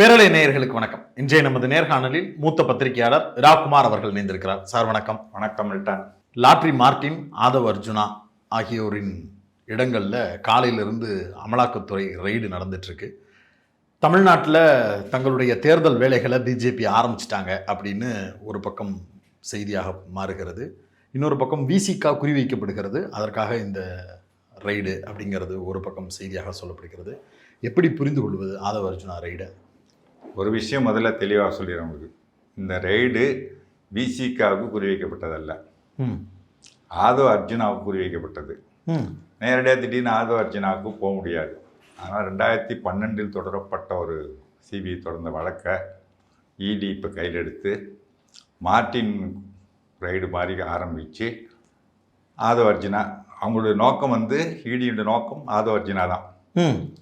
பேரலை நேயர்களுக்கு வணக்கம். இன்றைய நமது நேர்காணலில் மூத்த பத்திரிகையாளர் ராகுமார் அவர்கள் இணைந்திருக்கிறார். சார் வணக்கம். வணக்கம் லாட்ரி மார்ட்டின் ஆதவ் அர்ஜுனா ஆகியோரின் இடங்களில் காலையிலிருந்து அமலாக்கத்துறை ரெய்டு நடந்துட்டு இருக்கு தமிழ்நாட்டில் தங்களுடைய தேர்தல் வேலைகளை பிஜேபி ஆரம்பிச்சிட்டாங்க அப்படின்னு ஒரு பக்கம் செய்தியாக மாறுகிறது. இன்னொரு பக்கம் விசிகா குறிவைக்கப்படுகிறது. அதற்காக இந்த ரெய்டு அப்படிங்கிறது ஒரு பக்கம் செய்தியாக சொல்லப்படுகிறது. எப்படி புரிந்து கொள்வது ஆதவ அர்ஜுனா ரெய்டை? ஒரு விஷயம் முதல்ல தெளிவாக சொல்லிடுறேன் உங்களுக்கு. இந்த ரெய்டு விசிகாவுக்கு குறிவைக்கப்பட்டதல்ல. ம். ஆதவ அர்ஜுனாவுக்கு குறிவைக்கப்பட்டது. நேரடியாக திடீர்னு ஆதவ அர்ஜுனாவுக்கு போக முடியாது. ஆனால் ரெண்டாயிரத்தி பன்னெண்டில் தொடரப்பட்ட ஒரு சிபிஐ தொடர்ந்த வழக்கை இடி இப்போ கையில் எடுத்து மார்ட்டின் ரைடு மாதிரி ஆரம்பித்து ஆதவ அர்ஜுனா அவங்களுடைய நோக்கம் வந்து இடியோட நோக்கம் ஆதவ அர்ஜுனா தான். ம்.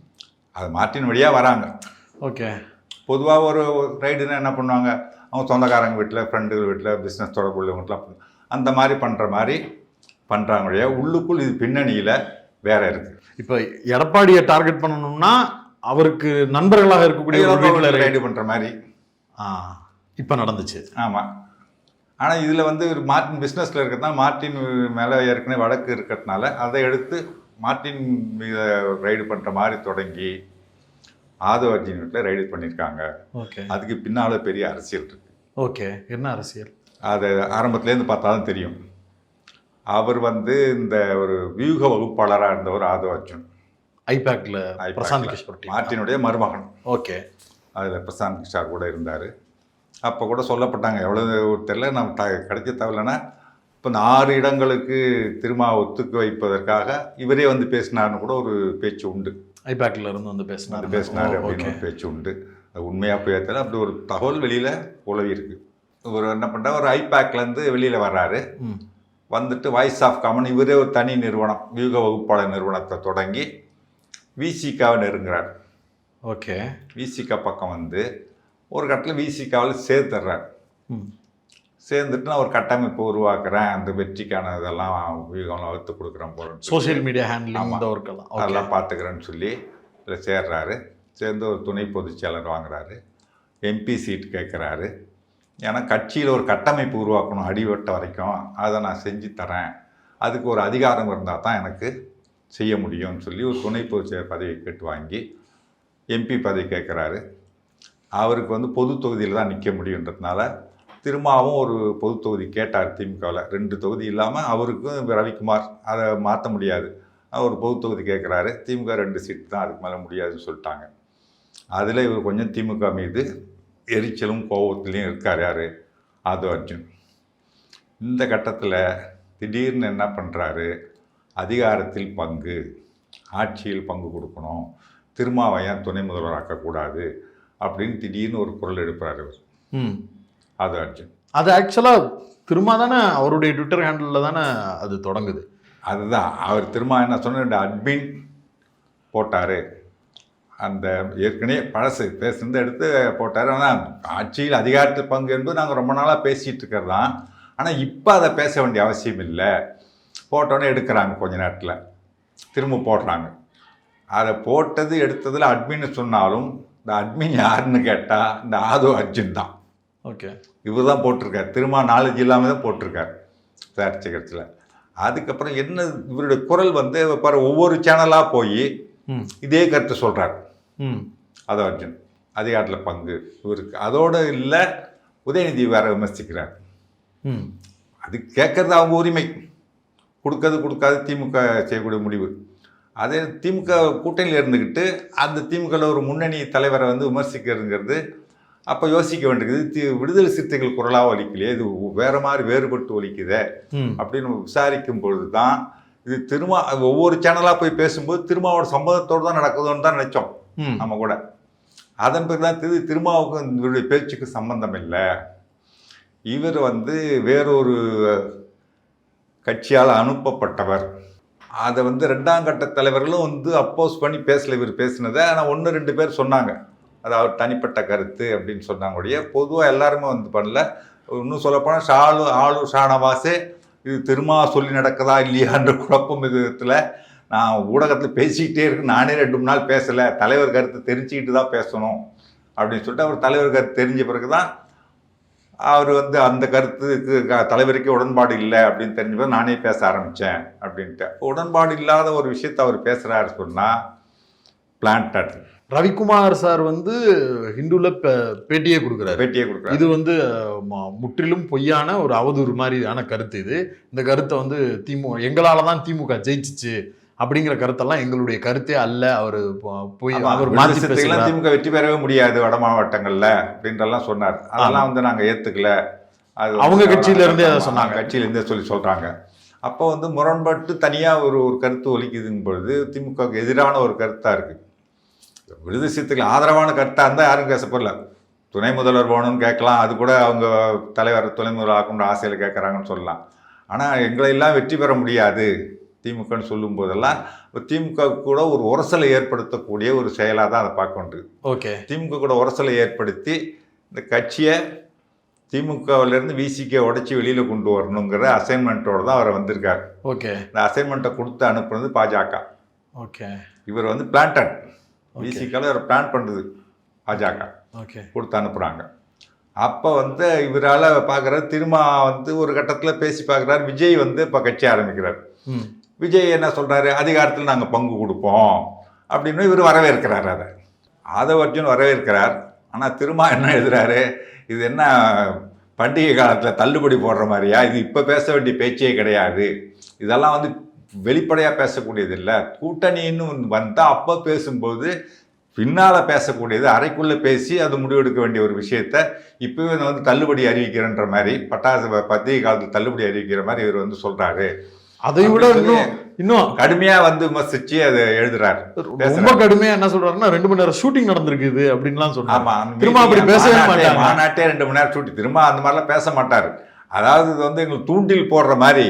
அது மார்ட்டின் வழியாக வராங்க. ஓகே. பொதுவாக ஒரு ரைடுனா என்ன பண்ணுவாங்க? அவங்க சொந்தக்காரங்க வீட்டில் ஃப்ரெண்டுகள் வீட்டில் பிஸ்னஸ் தொடர்பு உள்ளவங்கலாம் பண்ணு- அந்த மாதிரி பண்ணுற மாதிரி பண்ணுறாங்க உள்ளுக்குள் இது பின்னணியில் வேற இருக்குது இப்போ எடப்பாடியை டார்கெட் பண்ணணும்னா அவருக்கு நண்பர்களாக இருக்கக்கூடிய ரைடு பண்ணுற மாதிரி. ஆ இப்போ நடந்துச்சு. ஆமாம் ஆனால் இதில் வந்து மார்ட்டின் பிஸ்னஸில் இருக்கிறதுனால மார்ட்டின் மேலே ஏற்கனவே வழக்கு இருக்கிறதுனால அதை எடுத்து மார்ட்டின் மீத ரைடு பண்ணுற மாதிரி தொடங்கி ஆதவ அர்ஜுன் வீட்டில் ரைடு பண்ணியிருக்காங்க ஓகே அதுக்கு பின்னால் பெரிய அரசியல் இருக்குது ஓகே என்ன அரசியல்? அது ஆரம்பத்துலேருந்து பார்த்தா தான் தெரியும். அவர் வந்து இந்த ஒரு வியூக வகுப்பாளராக இருந்தவர் ஆதவ அர்ஜுன் ஐபேக்ல. பிரசாந்த் கிஷோர். மார்ட்டினுடைய மருமகன். ஓகே அதில் பிரசாந்த் கிஷார் கூட இருந்தார். அப்போ கூட சொல்லப்பட்டாங்க. எவ்வளோ தெரியல. நம்ம த கிடைச்ச தகவலைன்னா இப்போ இந்த ஆறு இடங்களுக்கு திரும்ப ஒத்துக்க வைப்பதற்காக இவரே வந்து பேசினார்னு கூட ஒரு பேச்சு உண்டு. ஐபேக்ல இருந்து வந்து பேசினார். பேசினார் அப்படின்னு ஓகே. ஒரு பேச்சு உண்டு. அது உண்மையாக போய் தெரியல. அப்படி ஒரு தகவல் வெளியில் உலவி இருக்கு. இவர் என்ன பண்ணுறா ஒரு ஐபேக்லேருந்து வெளியில் வர்றாரு. வந்துட்டு வாய்ஸ் ஆஃப் காமன் இவரே ஒரு தனி நிறுவனம் வியூக வகுப்பாளர் நிறுவனத்தை தொடங்கி விசிகாவை நெருங்குறார். ஓகே. விசிகா பக்கம் வந்து ஒரு கட்டத்தில் விசிகாவில் சேர்த்துடுறார் சேர்ந்துட்டு நான் ஒரு கட்டமைப்பு உருவாக்குறேன். அந்த வெற்றிக்கான இதெல்லாம் வகுத்து கொடுக்குறேன் போகிறேன் சோஷியல் மீடியா ஹேண்ட்லிங் ஆமா. இந்த ஒர்க்கெல்லாம் அதெல்லாம் பார்த்துக்கிறேன்னு சொல்லி இதில் சேர்றாரு. சேர்ந்து ஒரு துணை பொதுச் செயலர் வாங்குறாரு எம்பி சீட் கேட்குறாரு. ஏன்னா கட்சியில் ஒரு கட்டமைப்பு உருவாக்கணும் அடிவட்ட வரைக்கும். அதை நான் செஞ்சு தரேன். அதுக்கு ஒரு அதிகாரம் இருந்தால் தான் எனக்கு செய்ய முடியும்னு சொல்லி ஒரு துணை பொதுச் செயலர் பதவி கேட்டு வாங்கி எம்பி பதவி கேட்குறாரு. அவருக்கு வந்து பொது தொகுதியில் தான் நிற்க முடியுன்றதுனால திரும்பவும் ஒரு பொது தொகுதி கேட்டார் திமுகவில். ரெண்டு தொகுதி இல்லாமல் அவருக்கும் ரவிக்குமார் அதை மாற்ற முடியாது. அவர் பொது தொகுதி கேட்குறாரு திமுக ரெண்டு சீட் தான் அதுக்கு மேலே முடியாதுன்னு சொல்லிட்டாங்க. அதில் இவர் கொஞ்சம் திமுக மீது எரிச்சலும் கோபத்துலேயும் இருக்கார் யார்? ஆது அர்ஜுன். இந்த கட்டத்தில் திடீர்னு என்ன பண்ணுறாரு அதிகாரத்தில் பங்கு. ஆட்சியில் பங்கு கொடுக்கணும். திருமாவை ஏன் துணை முதல்வர் ஆக்கக்கூடாது அப்படின்னு திடீர்னு ஒரு குரல் எடுப்பார் அவர் ஆதவ அர்ஜுன். அது ஆக்சுவலாக திரும்ப தானே அவருடைய ட்விட்டர் ஹேண்டில் தானே அது தொடங்குது. அதுதான். அவர் திரும்ப என்ன சொன்ன அட்மின் போட்டார். அந்த ஏற்கனவே பழசு பேசுனது எடுத்து போட்டார். ஆனால் ஆட்சியில் அதிகாரத்தில் பங்கு என்பது நாங்கள் ரொம்ப நாளாக பேசிகிட்டு இருக்கிறது தான் ஆனால் இப்போ அதை பேச வேண்டிய அவசியம் இல்லை. போட்டோன்னே எடுக்கிறாங்க கொஞ்ச நேரத்தில். திரும்ப போடுறாங்க. அதை போட்டது எடுத்ததில் அட்மின்னு சொன்னாலும் இந்த அட்மின் யாருன்னு கேட்டால் இந்த ஆதோ அர்ஜுன் தான். ஓகே இவர் தான் போட்டிருக்கார். திரும்ப நாலேஜ் இல்லாமல் தான் போட்டிருக்கார். சார் கட்சியில் அதுக்கப்புறம் என்ன இவருடைய குரல் வந்து பாரு ஒவ்வொரு சேனலாக போய் இதே கருத்தை சொல்கிறார் ம். அது அர்ஜுன் அதிகாரத்தில் பங்கு. இவருக்கு அதோடு இல்லை உதயநிதி வேற விமர்சிக்கிறார். அது கேட்கறது அவங்க உரிமை. கொடுக்கறது கொடுக்காது திமுக செய்யக்கூடிய முடிவு. அதே திமுக கூட்டணியில் இருந்துக்கிட்டு அந்த திமுகவில் ஒரு முன்னணி தலைவரை வந்து விமர்சிக்கிறதுங்கிறது அப்போ யோசிக்க வேண்டியது விடுதலை சிறுத்தைகள் குரலாக ஒலிக்கலையே இது வேற மாதிரி வேறுபட்டு ஒலிக்குதே அப்படின்னு விசாரிக்கும் பொழுது தான் இது திரும்ப ஒவ்வொரு சேனலாக போய் பேசும்போது திருமாவோட சம்மதத்தோடு தான் நடக்குதுன்னு தான் நினச்சோம் நம்ம கூட. அதன் பிறகு தான் திரு திருமாவுக்கும் இவருடைய பேச்சுக்கு சம்பந்தம் இல்லை. இவர் வந்து வேறொரு கட்சியால் அனுப்பப்பட்டவர். அதை வந்து ரெண்டாம் கட்ட தலைவர்களும் வந்து அப்போஸ் பண்ணி பேசல இவர் பேசினதை. ஆனால் ஒன்று ரெண்டு பேர் சொன்னாங்க. அது அவர் தனிப்பட்ட கருத்து அப்படின்னு சொன்னாங்க உடைய பொதுவாக எல்லாருமே வந்து பண்ணல. இன்னும் சொல்லப்போனால் ஷாலு ஆளு ஷானவாஸே இது திருமா சொல்லி நடக்குதா இல்லையான்ற குழப்பம் விதத்தில் நான் ஊடகத்தில் பேசிக்கிட்டே இருக்கு. நானே ரெண்டு மூணு நாள் பேசலை. தலைவர் கருத்து தெரிஞ்சுக்கிட்டு தான் பேசணும் அப்படின்னு சொல்லிட்டு அவர் தலைவர் கருத்து தெரிஞ்ச பிறகு தான் அவர் வந்து அந்த கருத்துக்கு தலைவருக்கே உடன்பாடு இல்லை அப்படின்னு தெரிஞ்ச பிறகு நானே பேச ஆரம்பித்தேன் அப்படின்ட்டு. உடன்பாடு இல்லாத ஒரு விஷயத்தை அவர் பேசுகிறாரு சொன்னால் பிளான்ட் ரவிக்குமார் சார் வந்து ஹிந்துல பே- பேட்டியே கொடுக்குறாரு. பேட்டியே கொடுக்குறாரு. இது வந்து முற்றிலும் பொய்யான ஒரு அவதூறு மாதிரியான கருத்து இது. இந்த கருத்தை வந்து திமுக எங்களால தான் திமுக ஜெயிச்சிச்சு அப்படிங்கிற கருத்தெல்லாம் எங்களுடைய கருத்தே அல்ல. அவர் போய் அவர் திமுக வெற்றி பெறவே முடியாது வட மாவட்டங்கள்ல அப்படின்றலாம் சொன்னார். அதெல்லாம் வந்து நாங்க ஏத்துக்கல. அது அவங்க கட்சியில இருந்தே அதை சொன்னாங்க. கட்சியில இருந்தே சொல்லி சொல்றாங்க. அப்போ வந்து முரண்பட்டு தனியா ஒரு ஒரு கருத்து ஒலிக்குதுங்க பொழுது திமுகவுக்கு எதிரான ஒரு கருத்தா இருக்கு. விடுதலை சிறுத்தைகள் ஆதரவான கருத்தா இருந்தா யாரும் பேசப்படல. துணை முதல்வர் போகணும்னு கேட்கலாம். அது கூட அவங்க தலைவர் துணை முதல்வர் ஆக்கணுன்ற ஆசையில் கேட்குறாங்கன்னு சொல்லலாம். ஆனால் எங்களை எல்லாம் வெற்றி பெற முடியாது திமுகன்னு சொல்லும் போதெல்லாம் திமுக கூட ஒரு உரசலை ஏற்படுத்தக்கூடிய ஒரு செயலாக தான் அதை பார்க்க ஓகே. திமுக கூட உரசலை ஏற்படுத்தி இந்த கட்சியை திமுகவிலேருந்து விசிகே உடைச்சி வெளியில் கொண்டு வரணுங்கிற அசைன்மெண்ட்டோட தான் அவர் வந்திருக்கார். ஓகே. இந்த அசைன்மெண்ட்டை கொடுத்து அனுப்புனது பாஜக ஓகே. இவர் வந்து பிளான்டன். விசிகால இவர் பிளான் பண்ணுறது பாஜக ஓகே கொடுத்து அனுப்புகிறாங்க அப்போ வந்து இவரால் பார்க்குறாரு திரும்ப வந்து ஒரு கட்டத்தில் பேசி பார்க்குறாரு விஜய் வந்து இப்போ கட்சி ஆரம்பிக்கிறார். விஜய் என்ன சொல்கிறாரு அதிகாரத்தில் நாங்கள் பங்கு கொடுப்போம் அப்படின்னு இவர் வரவேற்கிறார் அதை. ஆதவ அர்ஜுன் வரவேற்கிறார். ஆனால் திரும்ப என்ன எழுதுறாரு இது என்ன பண்டிகை காலத்தில் தள்ளுபடி போடுற மாதிரியா இது இப்போ பேச வேண்டிய பேச்சே கிடையாது. இதெல்லாம் வந்து வெளிப்படையாக பேசக்கூடியது இல்லை கூட்டணின்னு வந்தால் அப்போ பேசும்போது பின்னால் பேசக்கூடியது அறைக்குள்ளே பேசி அது முடிவெடுக்க வேண்டிய ஒரு விஷயத்த இப்போவே நான் வந்து தள்ளுபடி அறிவிக்கிறேன்ற மாதிரி பட்டாசு பத்திரிகை காலத்தில் தள்ளுபடி அறிவிக்கிற மாதிரி இவர் வந்து சொல்கிறாரு அதை விட இன்னும் இன்னும் கடுமையாக வந்து விமர்சிச்சு அதை எழுதுறாரு. ரொம்ப கடுமையா என்ன சொல்றாருன்னா ரெண்டு மணி நேரம் ஷூட்டிங் நடந்திருக்குது அப்படின்லாம் சொன்னாங்க திரும்ப அப்படி பேசவே மாட்டாங்க. மாநாட்டே ரெண்டு மணி நேரம் ஷூட்டி திரும்ப அந்த மாதிரிலாம் பேச மாட்டார். அதாவது இது வந்து எங்களுக்கு தூண்டில் போடுற மாதிரி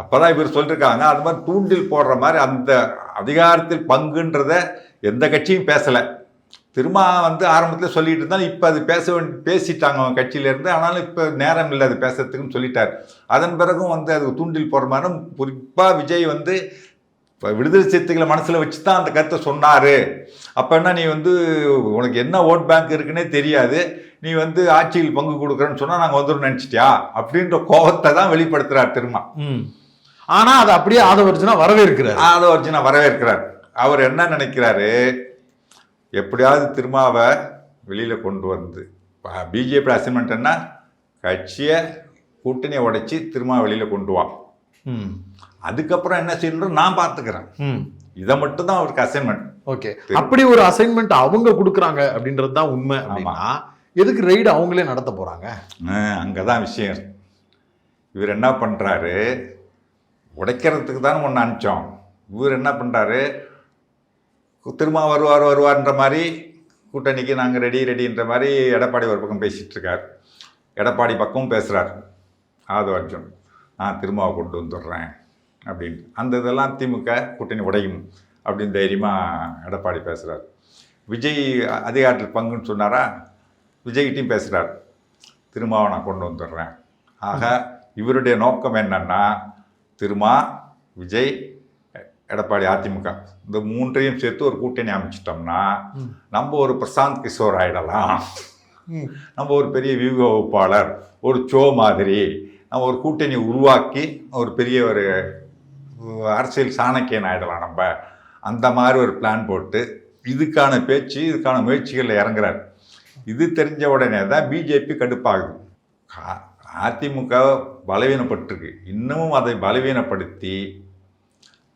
அப்போதான் இவர் சொல்லியிருக்காங்க அது மாதிரி தூண்டில் போடுற மாதிரி அந்த அதிகாரத்தில் பங்குன்றத எந்த கட்சியும் பேசலை. திரும்ப வந்து ஆரம்பத்தில் சொல்லிட்டு இருந்தாலும் இப்போ அது பேச வேண்டி பேசிட்டாங்க அவங்க கட்சியிலேருந்து ஆனாலும் இப்போ நேரம் இல்லை அது பேசுறதுக்குன்னு சொல்லிட்டார். அதன் பிறகும் வந்து அது தூண்டில் போடுற மாதிரி குறிப்பாக விஜய் வந்து இப்போ விடுதலை சிறுத்தைகளை மனசில் வச்சு தான் அந்த கருத்தை சொன்னார். அப்போ என்ன நீ வந்து உனக்கு என்ன ஓட் பேங்க் இருக்குன்னே தெரியாது. நீ வந்து ஆட்சியில் பங்கு கொடுக்குறேன்னு சொன்னால் நாங்கள் வந்துடும் நினச்சிட்டியா? அப்படின்ற கோபத்தை தான் வெளிப்படுத்துகிறார் திரும்ப ம். ஆனா அதை அப்படியே ஆதவர்ஜுனா வரவேற்கிறாரு. நான் வரவேற்கிறார். அவர் என்ன நினைக்கிறாரு? எப்படியாவது திருமாவை வெளியில் கொண்டு வந்து பிஜேபி அசைன்மெண்ட் என்ன? கட்சியை கூட்டணியை உடைச்சி திரும்ப வெளியில் கொண்டு வா. ம். அதுக்கப்புறம் என்ன செய்யணும் நான் பார்த்துக்கிறேன். இதை மட்டும் தான் அவருக்கு அசைன்மெண்ட் ஓகே அப்படி ஒரு அசைன்மெண்ட் அவங்க கொடுக்குறாங்க அப்படின்றது தான் உண்மை அப்படின்னா எதுக்கு ரைடு அவங்களே நடத்த போறாங்க? அங்கே தான் விஷயம். இவர் என்ன பண்ணுறாரு உடைக்கிறதுக்கு தானே ஒன்று அனுப்பிச்சோம். இவர் என்ன பண்ணுறாரு திரும்ப வருவார் வருவார்ன்ற மாதிரி கூட்டணிக்கு நாங்கள் ரெடி ரெடின்ற மாதிரி எடப்பாடி ஒரு பக்கம் பேசிகிட்டு இருக்கார். எடப்பாடி பக்கமும் பேசுகிறார் அர்ஜுன் நான் திருமாவை கொண்டு வந்துடுறேன். அப்படின்னு. அந்த இதெல்லாம் திமுக கூட்டணி உடையும் அப்படின்னு தைரியமாக எடப்பாடி பேசுகிறார் விஜய் அதிகாரத்தில் பங்குன்னு சொன்னாரா? விஜய்கிட்டையும் பேசுகிறார் திருமாவை நான் கொண்டு வந்துடுறேன். ஆக இவருடைய நோக்கம் என்னன்னா திருமா விஜய் எடப்பாடி அதிமுக. இந்த மூன்றையும் சேர்த்து ஒரு கூட்டணி அமைச்சிட்டோம்னா. நம்ம ஒரு பிரசாந்த் கிஷோர் ஆயிடலாம். ம். நம்ம ஒரு பெரிய வியூக வகுப்பாளர் ஒரு ஷோ மாதிரி நம்ம ஒரு கூட்டணி உருவாக்கி ஒரு பெரிய ஒரு அரசியல் சாணக்கியன் ஆயிடலாம் நம்ம. அந்த மாதிரி ஒரு பிளான் போட்டு இதுக்கான பேச்சு இதுக்கான முயற்சிகளில் இறங்குறாரு. இது தெரிஞ்ச உடனே தான் பிஜேபி கடுப்பாகுது. கா- அதிமுக பலவீனப்பட்டிருக்கு. இன்னமும் அதை பலவீனப்படுத்தி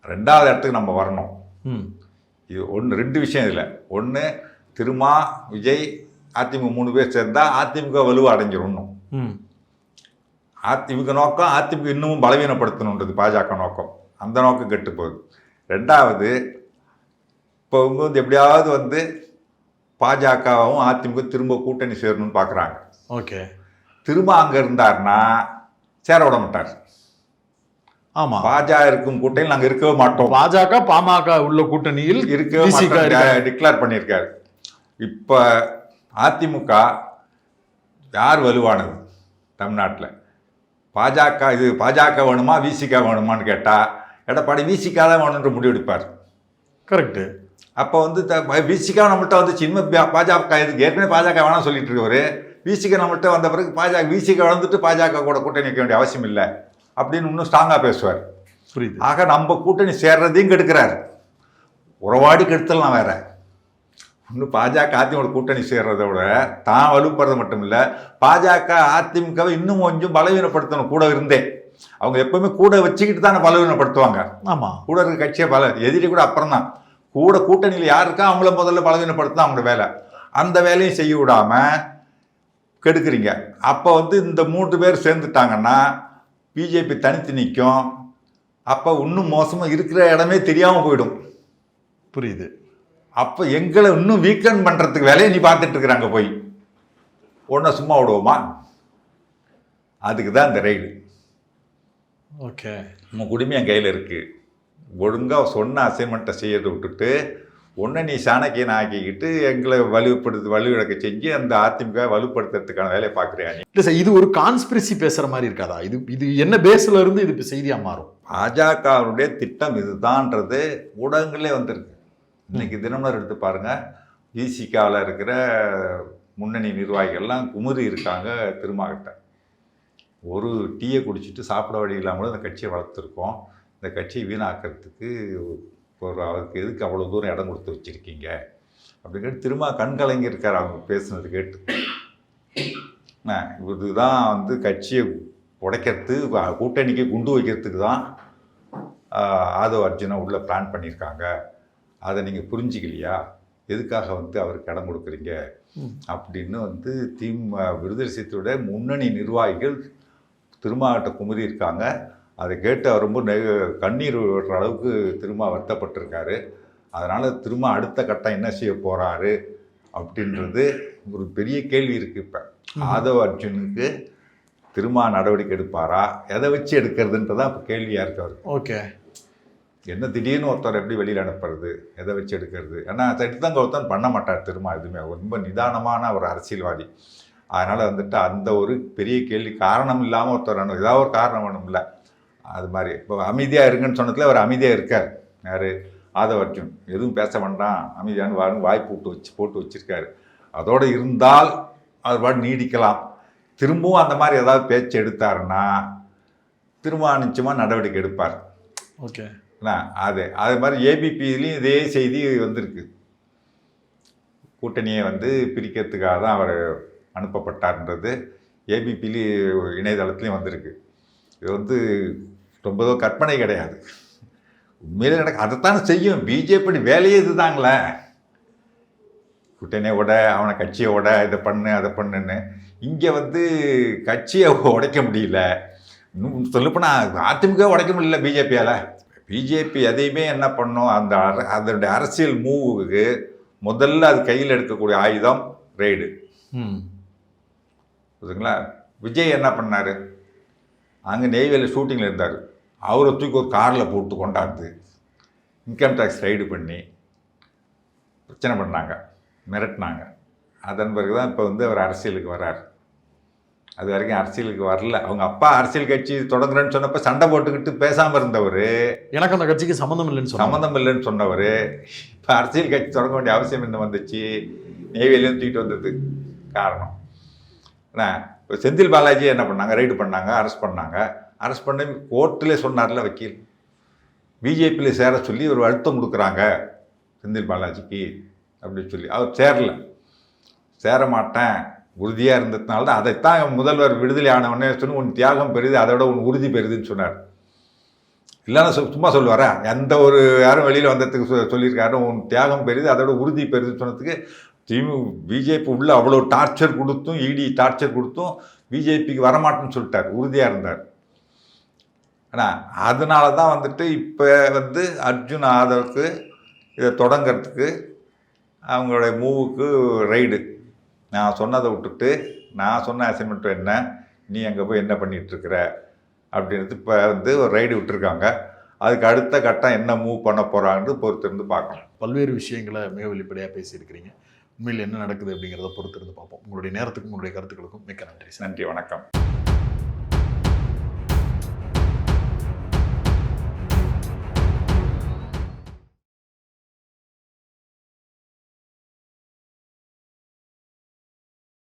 ரெண்டாவது இடத்துக்கு நம்ம வரணும். இது ஒன்று ரெண்டு விஷயம் இதில். ஒன்று திருமா விஜய் அதிமுக மூணு பேர் சேர்ந்தால் அதிமுக வலுவை அடைஞ்சிடணும். அதிமுக நோக்கம் அதிமுக இன்னமும் பலவீனப்படுத்தணுன்றது பாஜக நோக்கம். அந்த நோக்கம் கெட்டு போகுது ரெண்டாவது இப்போ இவங்க வந்து எப்படியாவது வந்து பாஜகவும் அதிமுக திரும்ப கூட்டணி சேரணும்னு பார்க்குறாங்க ஓகே. திரும்ப அங்கே இருந்தாருன்னா சேர விட மாட்டார். ஆமா. பாஜக இருக்கும் கூட்டணியில் நாங்கள் இருக்கவே மாட்டோம். பாஜக பாமக உள்ள கூட்டணியில் இருக்கவே. மாட்டோம். டிக்ளேர் பண்ணியிருக்காரு. இப்போ அதிமுக யார் வலுவானது தமிழ்நாட்டில்? பாஜக இது பாஜக வேணுமா விசிக வேணுமான்னு கேட்டால் எடப்பாடி விசிக தான் வேணுன்ற முடிவு எடுப்பார் கரெக்ட் அப்போ வந்து விசிகா நம்மள்ட்ட வந்து சின்ன பாஜக இதுக்கு ஏற்கனவே பாஜக வேணாம் சொல்லிட்டு இருக்கவர் விசிக நம்மள்ட்ட வந்த பிறகு பாஜக விசிக வளர்ந்துட்டு பாஜக கூட கூட்டணி வைக்க வேண்டிய அவசியம் இல்லை. அப்படின்னு இன்னும் ஸ்ட்ராங்காக பேசுவார். புரியுது. ஆக நம்ம கூட்டணி சேர்றதையும் கெடுக்கிறார். உறவாடி கெடுத்தலாம் வேற. இன்னும் பாஜக அதிமுக கூட்டணி சேர்றதை விட தான் வலுப்படுறது மட்டும் இல்லை பாஜக அதிமுகவை இன்னும் கொஞ்சம் பலவீனப்படுத்தணும். கூட இருந்தே. அவங்க எப்பவுமே கூட வச்சுக்கிட்டு தானே பலவீனப்படுத்துவாங்க. ஆமா. கூட இருக்க கட்சியை பல எதிரி கூட அப்புறம் தான் கூட கூட்டணியில் யார் இருக்கா அவங்கள முதல்ல பலவீனப்படுத்த அவங்களோட வேலை. அந்த வேலையும் செய்ய விடாம கெடுக்குறீங்க. அப்போ வந்து இந்த மூன்று பேர் சேர்ந்துட்டாங்கன்னா பிஜேபி தனித்து நிற்கும் அப்போ இன்னும் மோசமாக இருக்கிற இடமே தெரியாமல் போயிடும். புரியுது. அப்போ எங்களை இன்னும் வீக்கன் பண்ணுறதுக்கு வேலையை நீ பார்த்துட்டு இருக்கிறாங்க போய். உன்னை சும்மா விடுவோமா? அதுக்கு தான் இந்த ரைடு ஓகே. நம்ம குடும்பம் என் கையில் இருக்குது ஒழுங்காக சொன்ன அசைன்மெண்ட்டை செய்யறதை விட்டுட்டு ஒன்றை நீ சாணக்கியன் ஆக்கிக்கிட்டு எங்களை வலுப்படுத்து வலுவிழக்க செஞ்சு அந்த அதிமுக வலுப்படுத்துறதுக்கான வேலையை பார்க்குறியா நீ? இல்ல சார் இது ஒரு கான்ஸ்பிரசி பேசுற மாதிரி இருக்காதா? இது இது என்ன பேஸ்ல இருந்து இது இப்ப செய்தியா மாறும்? பாஜகவுடைய திட்டம் இதுதான்றது. ஊடகங்களே வந்திருக்கு. இன்னைக்கு தினமலர் எடுத்து பாருங்க. விசிகாவில் இருக்கிற முன்னணி நிர்வாகிகள்லாம் குமுறி இருக்காங்க திருமாகிட்ட ஒரு டீயை குடிச்சிட்டு சாப்பிட வழி இல்லாமலும் இந்த கட்சியை வளர்த்துருக்கோம். இந்த கட்சியை வீணாக்கிறதுக்கு ஒரு அவருக்கு எதுக்கு அவ்வளோ தூரம் இடம் கொடுத்து வச்சுருக்கீங்க? அப்படின்னு திரும்ப கண் கலங்கி இருக்கார் அவங்க பேசுனது கேட்டு. இதுதான் வந்து கட்சியை உடைக்கிறது கூட்டணிக்கு குண்டு வைக்கிறதுக்கு தான் ஆதவ் அர்ஜுனை உள்ள பிளான் பண்ணியிருக்காங்க. அதை நீங்கள் புரிஞ்சிக்கலையா? எதுக்காக வந்து அவருக்கு இடம் கொடுக்குறீங்க. அப்படின்னு வந்து திமுக விடுதலை முன்னணி நிர்வாகிகள் திருமாவட்ட குமுறி இருக்காங்க. அதை கேட்டு அவர் ரொம்ப கண்ணீர் விடுற அளவுக்கு திருமா வருத்தப்பட்டிருக்காரு. அதனால் திரும்ப அடுத்த கட்டம் என்ன செய்ய போகிறாரு அப்படின்றது ஒரு பெரிய கேள்வி இருக்குது இப்போ. ஆதவ் அர்ஜுனுக்கு திருமா நடவடிக்கை எடுப்பாரா? எதை வச்சு எடுக்கிறதுன்றதான் இப்போ கேள்வியாக இருக்கு அவருக்கு. ஓகே. என்ன திடீர்னு ஒருத்தர் எப்படி வெளியில் அனுப்புறது? எதை வச்சு எடுக்கிறது? ஏன்னா சட்டிதான் கௌதம் பண்ண மாட்டார் திரும்ப எதுவுமே. ரொம்ப நிதானமான ஒரு அரசியல்வாதி. அதனால் வந்துட்டு அந்த ஒரு பெரிய கேள்வி காரணம் இல்லாமல் ஒருத்தர் அனு- ஏதாவது ஒரு காரணம் வேணும்ல. அது மாதிரி. இப்போ அமைதியாக இருங்கன்னு சொன்னதுல அவர் அமைதியாக இருக்கார். யார்? ஆதவ அர்ஜுன் எதுவும் பேச வேண்டாம். அமைதியான்னு வாருன்னு வாய்ப்பு விட்டு வச்சு போட்டு வச்சிருக்காரு. அதோடு இருந்தால் அவர் பாட்டு நீடிக்கலாம். திரும்பவும் அந்த மாதிரி ஏதாவது பேச்சு எடுத்தாருன்னா திரும்ப நிச்சயமாக நடவடிக்கை எடுப்பார். ஓகே. அது. அது மாதிரி ஏபிபிலையும் இதே செய்தி வந்திருக்கு. கூட்டணியை வந்து பிரிக்கிறதுக்காக தான் அவர் அனுப்பப்பட்டார்ன்றது ஏபிபிலி இணையதளத்துலேயும் வந்திருக்கு. இது வந்து ரொம்பதோ கற்பனை கிடையாது. உண்மையிலே நடக்க அதைத்தானே செய்யும். பிஜேபி வேலையே இதுதாங்களே. கூட்டணியை அவனை கட்சியை உட இதை பண்ணு அதை பண்ணுன்னு. இங்கே வந்து கட்சியை உடைக்க முடியல. இன்னும் சொல்லப்போனால் அதிமுக உடைக்க முடியல பிஜேபியால். பிஜேபி எதையுமே என்ன பண்ணும்? அந்த அர- அதனுடைய அரசியல் மூவுக்கு முதல்ல அது கையில் எடுக்கக்கூடிய ஆயுதம் ரெய்டு. புரியுதுங்களா விஜய் என்ன பண்ணார்? அங்கே நெய்வேலி ஷூட்டிங்கில் இருந்தார். அவரை தூக்கி ஒரு காரில் போட்டு கொண்டாந்து இன்கம் டேக்ஸ் ரைடு பண்ணி பிரச்சனை பண்ணாங்க. மிரட்டினாங்க. அதன் பிறகு தான் இப்போ வந்து அவர் அரசியலுக்கு வரார். அது வரைக்கும் அரசியலுக்கு வரல. அவங்க அப்பா அரசியல் கட்சி தொடங்குறேன்னு சொன்னப்போ சண்டை போட்டுக்கிட்டு பேசாமல் இருந்தவர். எனக்கு அந்த கட்சிக்கு சம்மந்தம் இல்லைன்னு சம்மந்தம் இல்லைன்னு சொன்னவர். இப்போ அரசியல் கட்சி தொடங்க வேண்டிய அவசியம் என்ன வந்துச்சு? நெய்வேலியும் தூக்கிட்டு வந்தது. காரணம். என்ன? இப்போ செந்தில் பாலாஜி என்ன பண்ணாங்க? ரைடு பண்ணாங்க அரெஸ்ட் பண்ணாங்க. அரெஸ்ட் பண்ணி கோர்ட்டிலே சொன்னார்ல வக்கீல். பிஜேபியில் சேர சொல்லி ஒரு அழுத்தம் கொடுக்குறாங்க செந்தில் பாலாஜிக்கு அப்படின்னு சொல்லி. அவர் சேரல. சேர மாட்டேன். உறுதியாக இருந்ததுனால தான் அதைத்தான் முதல்வர் விடுதலை ஆனவொடனே சொன்னு உன் தியாகம் பெரிது அதோட உன் உறுதி பெரிதுன்னு சொன்னார். இல்லைன்னா சு- சும்மா சொல்லுவாரா? எந்த ஒரு யாரும் வெளியில் வந்ததுக்கு சொ- சொல்லியிருக்காரு உன் தியாகம் பெரிது அதோட உறுதி பெறுதுன்னு சொன்னதுக்கு திமு பிஜேபி உள்ளே அவ்வளோ டார்ச்சர் கொடுத்தும் இடி டார்ச்சர் கொடுத்தும் பிஜேபிக்கு வரமாட்டேன்னு சொல்லிட்டார் உறுதியாக இருந்தார். ஆனால் அதனால தான் வந்துட்டு இப்போ வந்து அர்ஜுன் ஆதவுக்கு இதை தொடங்கிறதுக்கு அவங்களுடைய மூவுக்கு ரைடு. நான் சொன்னதை விட்டுட்டு நான் சொன்ன அசைன்மெண்ட் என்ன நீ அங்கே போய் என்ன பண்ணிகிட்ருக்கிற அப்படின்றது இப்போ வந்து ஒரு ரைடு விட்டுருக்காங்க. அதுக்கு அடுத்த கட்டம் என்ன மூவ் பண்ண போகிறாங்கன்னு பொறுத்திருந்து பார்க்கணும். பல்வேறு விஷயங்களை மிக வெளிப்படையாக பேசியிருக்கிறீங்க. உண்மையில் என்ன நடக்குது அப்படிங்கிறத பொறுத்திருந்து பார்ப்போம். உங்களுடைய நேரத்துக்கும் உங்களுடைய கருத்துக்களுக்கும் மிக்க நன்றி நன்றி வணக்கம்.